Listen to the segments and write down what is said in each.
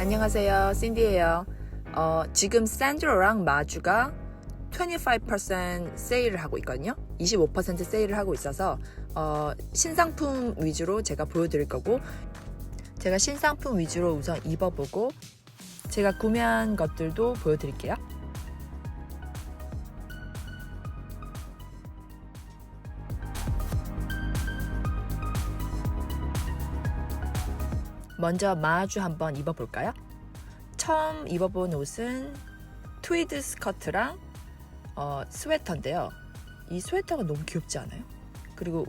안녕하세요. 신디예요. 어, 지금 샌드로랑 마주가 25% 세일을 하고 있거든요. 25% 세일을 하고 있어서 어, 신상품 위주로 제가 보여드릴 거고 제가 신상품 위주로 우선 입어보고 제가 구매한 것들도 보여드릴게요. 먼저 마주 한번 입어볼까요? 처음 입어본 옷은 트위드 스커트랑 어, 스웨터인데요. 이 스웨터가 너무 귀엽지 않아요? 그리고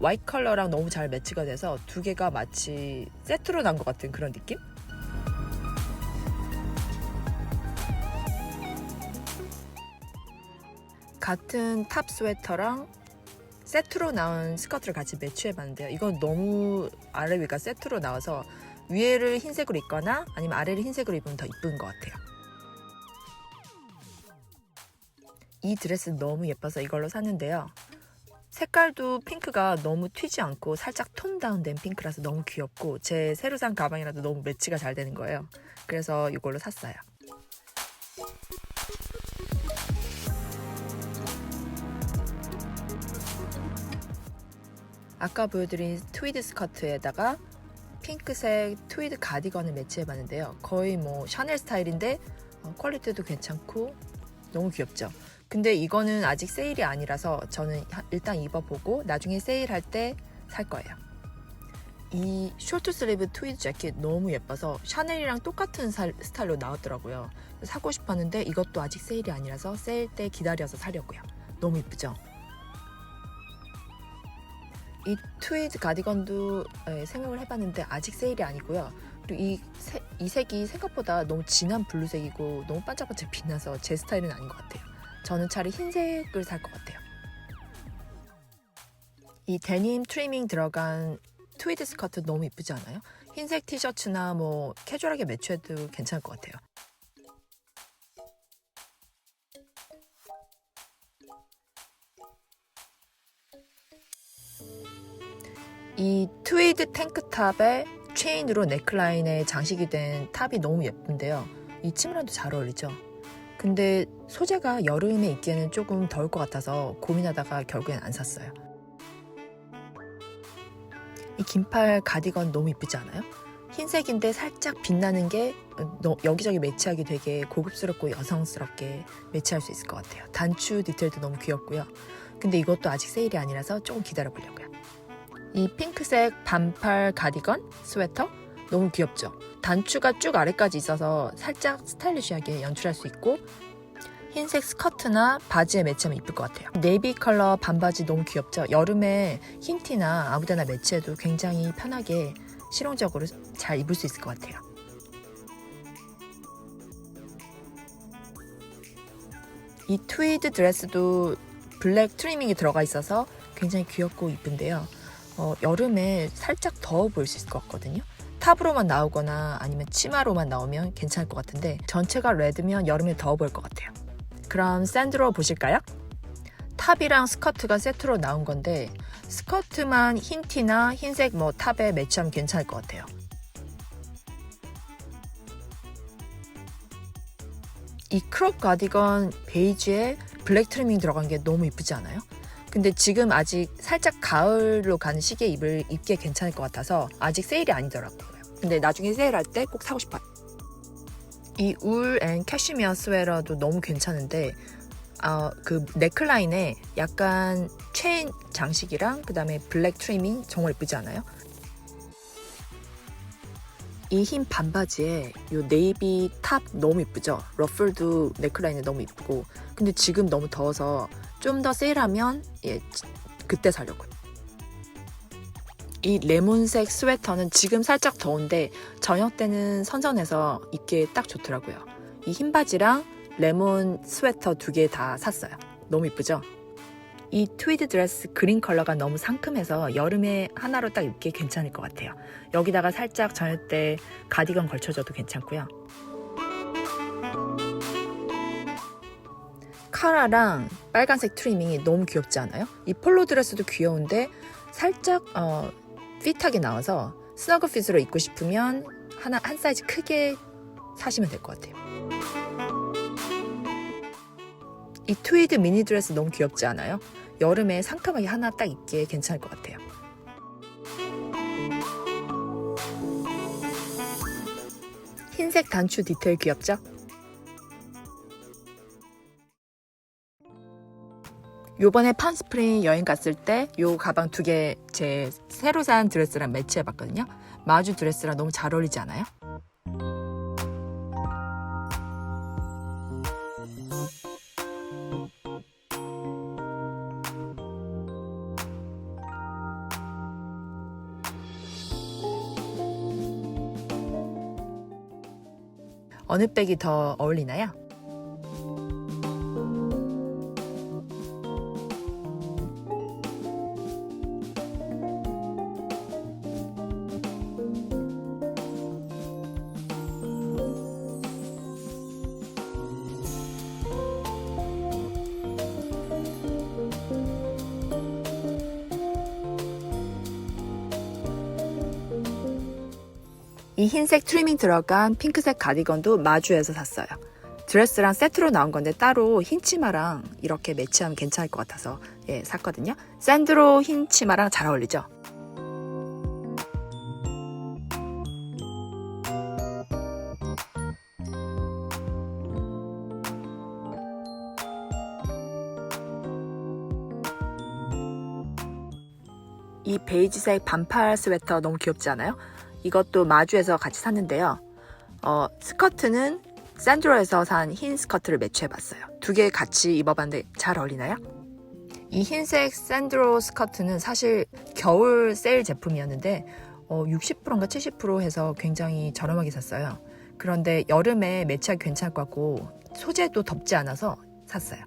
화이트 컬러랑 너무 잘 매치가 돼서 두 개가 마치 세트로 난 것 같은 그런 느낌? 같은 탑 스웨터랑 세트로 나온 스커트를 같이 매치해봤는데요. 이건 너무 아래 위가 세트로 나와서 위에를 흰색으로 입거나 아니면 아래를 흰색으로 입으면 더 이쁜 것 같아요. 이 드레스 너무 예뻐서 이걸로 샀는데요. 색깔도 핑크가 너무 튀지 않고 살짝 톤 다운된 핑크라서 너무 귀엽고 제 새로 산 가방이라도 너무 매치가 잘 되는 거예요. 그래서 이걸로 샀어요. 아까 보여드린 트위드 스커트에다가 핑크색 트위드 가디건을 매치해봤는데요. 거의 뭐 샤넬 스타일인데 어, 퀄리티도 괜찮고 너무 귀엽죠. 근데 이거는 아직 세일이 아니라서 저는 하- 일단 입어보고 나중에 세일할 때 살 거예요. 이 쇼트 슬리브 트위드 재킷 너무 예뻐서 샤넬이랑 똑같은 살- 스타일로 나왔더라고요. 사고 싶었는데 이것도 아직 세일이 아니라서 세일 때 기다려서 사려고요. 너무 예쁘죠? 이 트위드 가디건도 예, 생각을 해봤는데 아직 세일이 아니고요. 그리고 이, 세- 이 색이 생각보다 너무 진한 블루색이고 너무 반짝반짝 빛나서 제 스타일은 아닌 것 같아요. 저는 차라리 흰색을 살 것 같아요. 이 데님 트리밍 들어간 트위드 스커트 너무 이쁘지 않아요? 흰색 티셔츠나 뭐 캐주얼하게 매치해도 괜찮을 것 같아요. 이 트위드 탱크탑에 체인으로 넥라인에 장식이 된 탑이 너무 예쁜데요. 이 치마랑도 잘 어울리죠. 근데 소재가 여름에 입기에는 조금 더울 것 같아서 고민하다가 결국엔 안 샀어요. 이 긴팔 가디건 너무 이쁘지 않아요? 흰색인데 살짝 빛나는 게 너- 여기저기 매치하기 되게 고급스럽고 여성스럽게 매치할 수 있을 것 같아요. 단추 디테일도 너무 귀엽고요. 근데 이것도 아직 세일이 아니라서 조금 기다려 보려고요. 이 핑크색 반팔 가디건 스웨터 너무 귀엽죠. 단추가 쭉 아래까지 있어서 살짝 스타일리시하게 연출할 수 있고 흰색 스커트나 바지에 매치하면 이쁠 것 같아요. 네이비 컬러 반바지 너무 귀엽죠. 여름에 흰 티나 아무데나 매치해도 굉장히 편하게 실용적으로 잘 입을 수 있을 것 같아요. 이 트위드 드레스도 블랙 트리밍이 들어가 있어서 굉장히 귀엽고 이쁜데요. 어, 여름에 살짝 더워 보일 수 있을 것 같거든요. 탑으로만 나오거나 아니면 치마로만 나오면 괜찮을 것 같은데 전체가 레드면 여름에 더워 보일 것 같아요. 그럼 샌드로 보실까요? 탑이랑 스커트가 세트로 나온 건데 스커트만 흰 티나 흰색 뭐 탑에 매치하면 괜찮을 것 같아요. 이 크롭 가디건 베이지에 블랙 트리밍 들어간 게 너무 이쁘지 않아요? 근데 지금 아직 살짝 가을로 가는 시기에 입을 입기에 괜찮을 것 같아서 아직 세일이 아니더라고요. 근데 나중에 세일할 때 꼭 사고 싶어요. 이 울 앤 캐시미어 스웨터도 너무 괜찮은데 어, 그 넥라인에 약간 체인 장식이랑 그다음에 블랙 트리밍 정말 예쁘지 않아요? 이 흰 반바지에 요 네이비 탑 너무 이쁘죠? 러플도 넥라인에 너무 이쁘고 근데 지금 너무 더워서 좀 더 세일하면 예, 지- 그때 사려고요. 이 레몬색 스웨터는 지금 살짝 더운데 저녁 때는 선선해서 입기에 딱 좋더라고요. 이 흰 바지랑 레몬 스웨터 두 개 다 샀어요. 너무 이쁘죠? 이 트위드 드레스 그린 컬러가 너무 상큼해서 여름에 하나로 딱 입기 괜찮을 것 같아요. 여기다가 살짝 저녁 때 가디건 걸쳐줘도 괜찮고요. 카라랑 빨간색 트리밍이 너무 귀엽지 않아요? 이 폴로 드레스도 귀여운데 살짝 어, 핏하게 나와서 스너그 핏으로 입고 싶으면 하나 한 사이즈 크게 사시면 될 것 같아요. 이 트위드 미니 드레스 너무 귀엽지 않아요? 여름에 상큼하게 하나 딱 입기에 괜찮을 것 같아요. 흰색 단추 디테일 귀엽죠? 요번에 팜스프링 여행 갔을 때 요 가방 두 개 제 새로 산 드레스랑 매치해봤거든요. 마주 드레스랑 너무 잘 어울리지 않아요? 어느 백이 더 어울리나요? 이 흰색 트리밍 들어간 핑크색 가디건도 마주에서 샀어요. 드레스랑 세트로 나온 건데 따로 흰 치마랑 이렇게 매치하면 괜찮을 것 같아서 예, 샀거든요. 샌드로 흰 치마랑 잘 어울리죠? 이 베이지색 반팔 스웨터 너무 귀엽지 않아요? 이것도 마주에서 같이 샀는데요. 어, 스커트는 샌드로에서 산 흰 스커트를 매치해봤어요. 두 개 같이 입어봤는데 잘 어울리나요? 이 흰색 샌드로 스커트는 사실 겨울 세일 제품이었는데 어, 60%인가 70% 해서 굉장히 저렴하게 샀어요. 그런데 여름에 매치하기 괜찮을 것 같고 소재도 덥지 않아서 샀어요.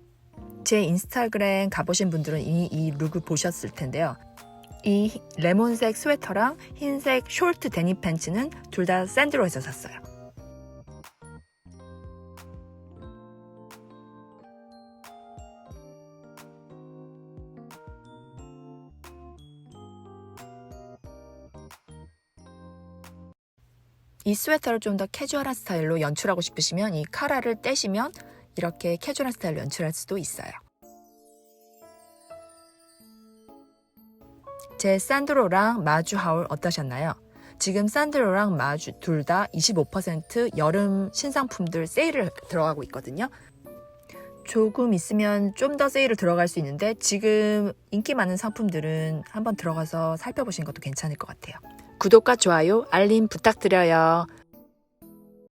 제 인스타그램 가보신 분들은 이미 이 룩을 보셨을 텐데요. 이 레몬색 스웨터랑 흰색 숄트 데님 팬츠는 둘 다 샌드로에서 샀어요. 이 스웨터를 좀 더 캐주얼한 스타일로 연출하고 싶으시면 이 카라를 떼시면 이렇게 캐주얼한 스타일로 연출할 수도 있어요. 제 산드로랑 마주 하울 어떠셨나요? 지금 산드로랑 마주 둘 다 25% 여름 신상품들 세일을 들어가고 있거든요. 조금 있으면 좀 더 세일을 들어갈 수 있는데 지금 인기 많은 상품들은 한번 들어가서 살펴보시는 것도 괜찮을 것 같아요. 구독과 좋아요, 알림 부탁드려요.